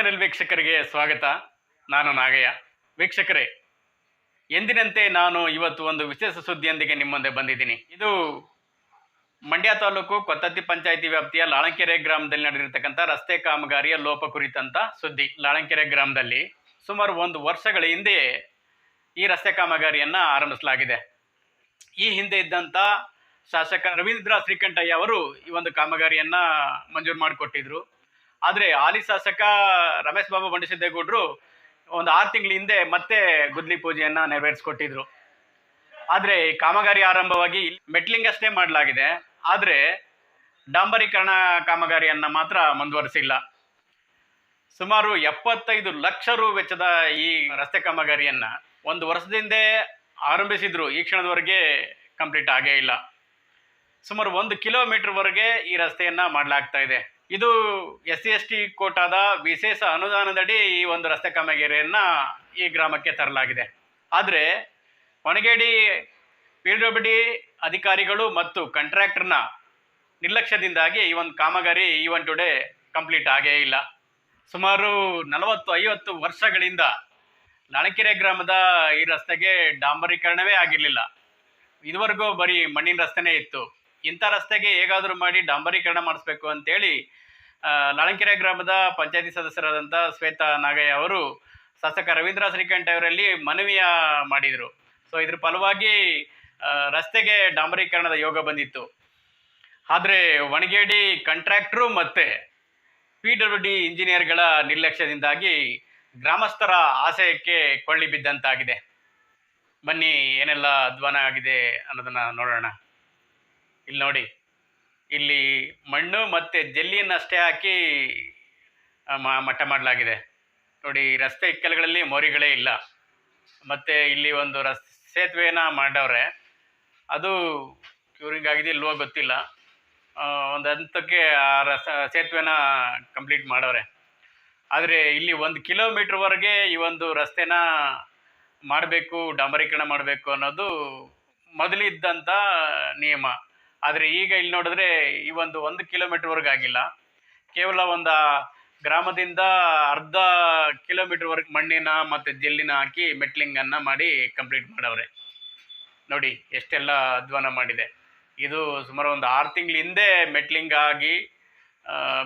Channel ವೀಕ್ಷಕರಿಗೆ ಸ್ವಾಗತ. ನಾನು ನಾಗಯ್ಯ. ವೀಕ್ಷಕರೇ, ಎಂದಿನಂತೆ ನಾನು ಇವತ್ತು ಒಂದು ವಿಶೇಷ ಸುದ್ದಿಯೊಂದಿಗೆ ನಿಮ್ಮ ಮುಂದೆ ಬಂದಿದ್ದೀನಿ. ಇದು ಮಂಡ್ಯ ತಾಲೂಕು ಕೊತ್ತತ್ತಿ ಪಂಚಾಯಿತಿ ವ್ಯಾಪ್ತಿಯ ಲಾಳಂಕೆರೆ ಗ್ರಾಮದಲ್ಲಿ ನಡೆದಿರ್ತಕ್ಕಂಥ ರಸ್ತೆ ಕಾಮಗಾರಿಯ ಲೋಪ ಕುರಿತಂತ ಸುದ್ದಿ. ಲಾಳಂಕೆರೆ ಗ್ರಾಮದಲ್ಲಿ ಸುಮಾರು ಒಂದು ವರ್ಷಗಳ ಹಿಂದೆ ಈ ರಸ್ತೆ ಕಾಮಗಾರಿಯನ್ನು ಆರಂಭಿಸಲಾಗಿದೆ. ಈ ಹಿಂದೆ ಇದ್ದಂಥ ಶಾಸಕ ರವೀಂದ್ರ ಶ್ರೀಕಂಠಯ್ಯ ಅವರು ಈ ಒಂದು ಕಾಮಗಾರಿಯನ್ನ ಮಂಜೂರು ಮಾಡಿಕೊಟ್ಟಿದ್ರು. ಆದರೆ ಹಾಲಿ ಶಾಸಕ ರಮೇಶ್ ಬಾಬು ಬಂಡಿಸಿದ್ದೇಗೌಡರು ಒಂದು ಆರು ತಿಂಗಳ ಹಿಂದೆ ಮತ್ತೆ ಗುದ್ಲಿ ಪೂಜೆಯನ್ನ ನೆರವೇರಿಸಿಕೊಟ್ಟಿದ್ರು. ಆದರೆ ಈ ಕಾಮಗಾರಿ ಆರಂಭವಾಗಿ ಮೆಟ್ಲಿಂಗಷ್ಟೇ ಮಾಡಲಾಗಿದೆ. ಆದರೆ ಡಾಂಬರೀಕರಣ ಕಾಮಗಾರಿಯನ್ನ ಮಾತ್ರ ಮುಂದುವರಿಸಿಲ್ಲ. ಸುಮಾರು ಎಪ್ಪತ್ತೈದು ಲಕ್ಷ ರು ವೆಚ್ಚದ ಈ ರಸ್ತೆ ಕಾಮಗಾರಿಯನ್ನ ಒಂದು ವರ್ಷದಿಂದ ಆರಂಭಿಸಿದ್ರು. ಈ ಕ್ಷಣದವರೆಗೆ ಕಂಪ್ಲೀಟ್ ಆಗೇ ಇಲ್ಲ. ಸುಮಾರು ಒಂದು ಕಿಲೋಮೀಟರ್ವರೆಗೆ ಈ ರಸ್ತೆಯನ್ನ ಮಾಡಲಾಗ್ತಾ ಇದೆ. ಇದು ಎಸ್ ಸಿ ಎಸ್ ಟಿ ಕೋಟಾದ ವಿಶೇಷ ಅನುದಾನದಡಿ ಈ ಒಂದು ರಸ್ತೆ ಕಾಮಗಾರಿಯನ್ನು ಈ ಗ್ರಾಮಕ್ಕೆ ತರಲಾಗಿದೆ. ಆದರೆ ಒಣಗೇಡಿ ಪಿ ಡಬ್ಲ್ಯೂ ಅಧಿಕಾರಿಗಳು ಮತ್ತು ಕಾಂಟ್ರಾಕ್ಟರ್ನ ನಿರ್ಲಕ್ಷ್ಯದಿಂದಾಗಿ ಈ ಒಂದು ಕಾಮಗಾರಿ ಈ ಒನ್ ಟುಡೇ ಕಂಪ್ಲೀಟ್ ಆಗೇ ಇಲ್ಲ. ಸುಮಾರು ನಲವತ್ತು ಐವತ್ತು ವರ್ಷಗಳಿಂದ ನಳಕೆರೆ ಗ್ರಾಮದ ಈ ರಸ್ತೆಗೆ ಡಾಂಬರೀಕರಣವೇ ಆಗಿರಲಿಲ್ಲ. ಇದುವರೆಗೂ ಬರೀ ಮಣ್ಣಿನ ರಸ್ತೆನೇ ಇತ್ತು. ಇಂಥ ರಸ್ತೆಗೆ ಹೇಗಾದರೂ ಮಾಡಿ ಡಾಂಬರೀಕರಣ ಮಾಡಿಸ್ಬೇಕು ಅಂತೇಳಿ ನಾಳಂಕೆರೆ ಗ್ರಾಮದ ಪಂಚಾಯತಿ ಸದಸ್ಯರಾದಂಥ ಶ್ವೇತಾ ನಾಗಯ್ಯ ಅವರು ಶಾಸಕ ರವೀಂದ್ರ ಶ್ರೀಕಂಠ ಅವರಲ್ಲಿ ಮನವಿಯ ಮಾಡಿದರು. ಸೊ ಇದ್ರ ಫಲವಾಗಿ ರಸ್ತೆಗೆ ಡಾಂಬರೀಕರಣದ ಯೋಗ ಬಂದಿತ್ತು. ಆದರೆ ಒಣಗೇಡಿ ಕಾಂಟ್ರಾಕ್ಟ್ರು ಮತ್ತು ಪಿ ಡಬ್ಲ್ಯೂ ಡಿ ಇಂಜಿನಿಯರ್ಗಳ ನಿರ್ಲಕ್ಷ್ಯದಿಂದಾಗಿ ಗ್ರಾಮಸ್ಥರ ಆಶಯಕ್ಕೆ ಕೊಳ್ಳಿ ಬಿದ್ದಂತಾಗಿದೆ. ಬನ್ನಿ, ಏನೆಲ್ಲ ಅಧ್ವಾನ ಆಗಿದೆ ಅನ್ನೋದನ್ನ ನೋಡೋಣ. ಇಲ್ಲಿ ನೋಡಿ, ಇಲ್ಲಿ ಮಣ್ಣು ಮತ್ತು ಜಲ್ಲಿಯನ್ನಷ್ಟೇ ಹಾಕಿ ಮಟ್ಟ ಮಾಡಲಾಗಿದೆ. ನೋಡಿ, ರಸ್ತೆ ಇಕ್ಕೆಲಗಳಲ್ಲಿ ಮೋರಿಗಳೇ ಇಲ್ಲ. ಮತ್ತು ಇಲ್ಲಿ ಒಂದು ರಸ್ ಸೇತುವೆನ ಮಾಡವ್ರೆ ಅದು ಕ್ಯೂರಿಂಗ್ ಆಗಿದೆ ಇಲ್ವೋ ಗೊತ್ತಿಲ್ಲ. ಒಂದು ಹಂತಕ್ಕೆ ಆ ರಸ ಸೇತುವೆನ ಕಂಪ್ಲೀಟ್ ಮಾಡವ್ರೆ. ಆದರೆ ಇಲ್ಲಿ ಒಂದು ಕಿಲೋಮೀಟ್ರ್ವರೆಗೆ ಈ ಒಂದು ರಸ್ತೆನ ಮಾಡಬೇಕು, ಡಾಂಬರೀಕರಣ ಮಾಡಬೇಕು ಅನ್ನೋದು ಮೊದಲಿದ್ದಂಥ ನಿಯಮ. ಆದರೆ ಈಗ ಇಲ್ಲಿ ನೋಡಿದ್ರೆ ಈ ಒಂದು ಒಂದು ಕಿಲೋಮೀಟ್ರ್ವರೆಗೆ ಆಗಿಲ್ಲ. ಕೇವಲ ಒಂದು ಗ್ರಾಮದಿಂದ ಅರ್ಧ ಕಿಲೋಮೀಟ್ರ್ವರೆಗೆ ಮಣ್ಣಿನ ಮತ್ತು ಜಲ್ಲಿನ ಹಾಕಿ ಮೆಟ್ಲಿಂಗನ್ನು ಮಾಡಿ ಕಂಪ್ಲೀಟ್ ಮಾಡವ್ರೆ. ನೋಡಿ, ಎಷ್ಟೆಲ್ಲ ಅಧ್ವಾನ ಮಾಡಿದೆ. ಇದು ಸುಮಾರು ಒಂದು ಆರು ತಿಂಗಳ ಹಿಂದೆ ಮೆಟ್ಲಿಂಗ್ ಆಗಿ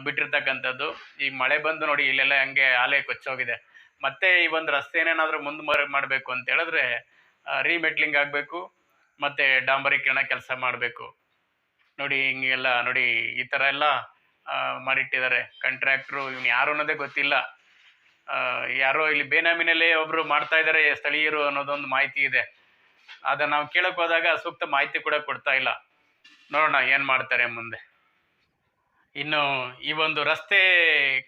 ಬಿಟ್ಟಿರ್ತಕ್ಕಂಥದ್ದು. ಈಗ ಮಳೆ ಬಂದು ನೋಡಿ ಇಲ್ಲೆಲ್ಲ ಹಂಗೆ ಆಲೆ ಕೊಚ್ಚೋಗಿದೆ. ಮತ್ತೆ ಈ ಒಂದು ರಸ್ತೆನೇನಾದರೂ ಮುಂದೆ ಮಾಡಬೇಕು ಅಂತ ಹೇಳಿದ್ರೆ ರೀಮೆಟ್ಲಿಂಗ್ ಆಗಬೇಕು, ಮತ್ತು ಡಾಂಬರೀಕರಣ ಕೆಲಸ ಮಾಡಬೇಕು. ನೋಡಿ ಹಿಂಗೆಲ್ಲ ನೋಡಿ ಈ ಥರ ಎಲ್ಲ ಮಾಡಿಟ್ಟಿದ್ದಾರೆ. ಕಾಂಟ್ರಾಕ್ಟ್ರು ಇವ್ನು ಯಾರು ಅನ್ನೋದೇ ಗೊತ್ತಿಲ್ಲ. ಯಾರೋ ಇಲ್ಲಿ ಬೇನಾಮಿನಲ್ಲೇ ಒಬ್ಬರು ಮಾಡ್ತಾ ಇದ್ದಾರೆ, ಸ್ಥಳೀಯರು ಅನ್ನೋದೊಂದು ಮಾಹಿತಿ ಇದೆ. ಅದನ್ನು ನಾವು ಕೇಳಕ್ಕೆ ಹೋದಾಗ ಸೂಕ್ತ ಮಾಹಿತಿ ಕೂಡ ಕೊಡ್ತಾ ಇಲ್ಲ. ನೋಡೋಣ ಏನು ಮಾಡ್ತಾರೆ ಮುಂದೆ. ಇನ್ನು ಈ ಒಂದು ರಸ್ತೆ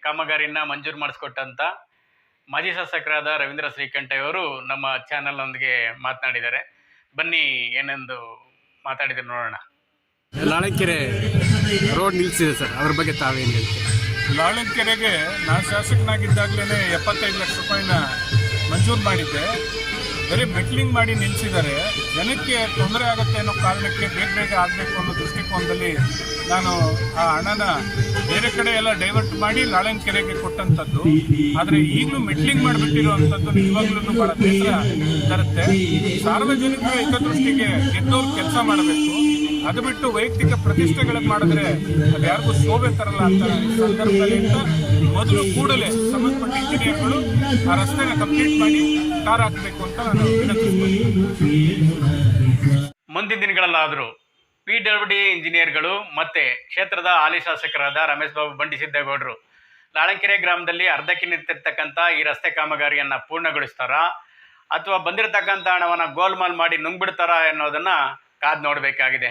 ಕಾಮಗಾರಿನ ಮಂಜೂರು ಮಾಡಿಸ್ಕೊಟ್ಟಂತ ಮಾಜಿ ಶಾಸಕರಾದ ರವೀಂದ್ರ ಶ್ರೀಕಂಠೆಯವರು ನಮ್ಮ ಚಾನಲ್ನೊಂದಿಗೆ ಮಾತನಾಡಿದ್ದಾರೆ. ಬನ್ನಿ ಏನೆಂದು ಮಾತಾಡಿದ್ರೆ ನೋಡೋಣ. ಲಾಳಕೆರೆ ರೋಡ್ ನಿಲ್ಸಿದೆ ಸರ್. ಅದ್ರ ಬಗ್ಗೆ ತಾವೇನು ಹೇಳ್ತೀವಿ ಲಾಳಕೆರೆಗೆ ನಾನು ಶಾಸಕನಾಗಿದ್ದಾಗಲೇ ಎಪ್ಪತ್ತೈದು ಲಕ್ಷ ರೂಪಾಯಿನ ಮಂಜೂರು ಮಾಡಿದ್ದೆ. ಬರೀ ಮೆಟ್ಲಿಂಗ್ ಮಾಡಿ ನಿಲ್ಲಿಸಿದ್ದಾರೆ ಜನಕ್ಕೆ ತೊಂದರೆ ಆಗುತ್ತೆ ಅನ್ನೋ ಕಾರಣಕ್ಕೆ ಬೇಗ ಬೇಗ ಆಗಬೇಕು ಅನ್ನೋ ದೃಷ್ಟಿಕೋನದಲ್ಲಿ ನಾನು ಆ ಹಣನ ಬೇರೆ ಕಡೆ ಎಲ್ಲ ಡೈವರ್ಟ್ ಮಾಡಿ ಲಾಳಂಕೆರೆಗೆ ಕೊಟ್ಟಂಥದ್ದು. ಆದರೆ ಈಗಲೂ ಮೆಟ್ಲಿಂಗ್ ಮಾಡಿಬಿಟ್ಟಿರುವಂಥದ್ದು ನಿಜವಾಗ್ಲೂ ಭಾಳ ಬೇಸರ ತರುತ್ತೆ. ಸಾರ್ವಜನಿಕರ ಹಿತದೃಷ್ಟಿಗೆ ಗೆದ್ದವ್ರು ಕೆಲಸ ಮಾಡಬೇಕು. ಅದು ಬಿಟ್ಟು ವೈಯಕ್ತಿಕ ಪ್ರತಿಷ್ಠೆಗಳನ್ನ ಮಾಡಿದ್ರೆ ಅದು ಯಾರಿಗೂ ಶೋಭೆ ತರಲ್ಲ ಅಂತ ಸಂದರ್ಭದಲ್ಲಿ ಮೊದಲು ಕೂಡಲೇ ಸಂಬಂಧಪಟ್ಟ ಇಂಜಿನಿಯರ್ಗಳು ಆ ರಸ್ತೆನ ಕಂಪ್ಲೀಟ್ ಮಾಡಿ ಟಾರ್ ಹಾಕಬೇಕು ಅಂತ ನಾನು ವಿನಂತಿಸ್ತೀನಿ ಮುಂದಿನ ದಿನಗಳಲ್ಲಾದರೂ ಪಿ ಡಬ್ಲ್ಯೂ ಡಿ ಇಂಜಿನಿಯರ್ಗಳು ಮತ್ತೆ ಕ್ಷೇತ್ರದ ಹಾಲಿ ಶಾಸಕರಾದ ರಮೇಶ್ ಬಾಬು ಬಂಡಿ ಸಿದ್ದೇಗೌಡರು ಲಾಳಂಕೆರೆ ಗ್ರಾಮದಲ್ಲಿ ಅರ್ಧಕ್ಕೆ ನಿಂತಿರ್ತಕ್ಕಂಥ ಈ ರಸ್ತೆ ಕಾಮಗಾರಿಯನ್ನು ಪೂರ್ಣಗೊಳಿಸ್ತಾರಾ? ಅಥವಾ ಬಂದಿರತಕ್ಕಂಥ ಹಣವನ್ನು ಗೋಲ್ಮಾಲ್ ಮಾಡಿ ನುಂಗ್ಬಿಡ್ತಾರಾ ಅನ್ನೋದನ್ನು ಕಾದು ನೋಡಬೇಕಾಗಿದೆ.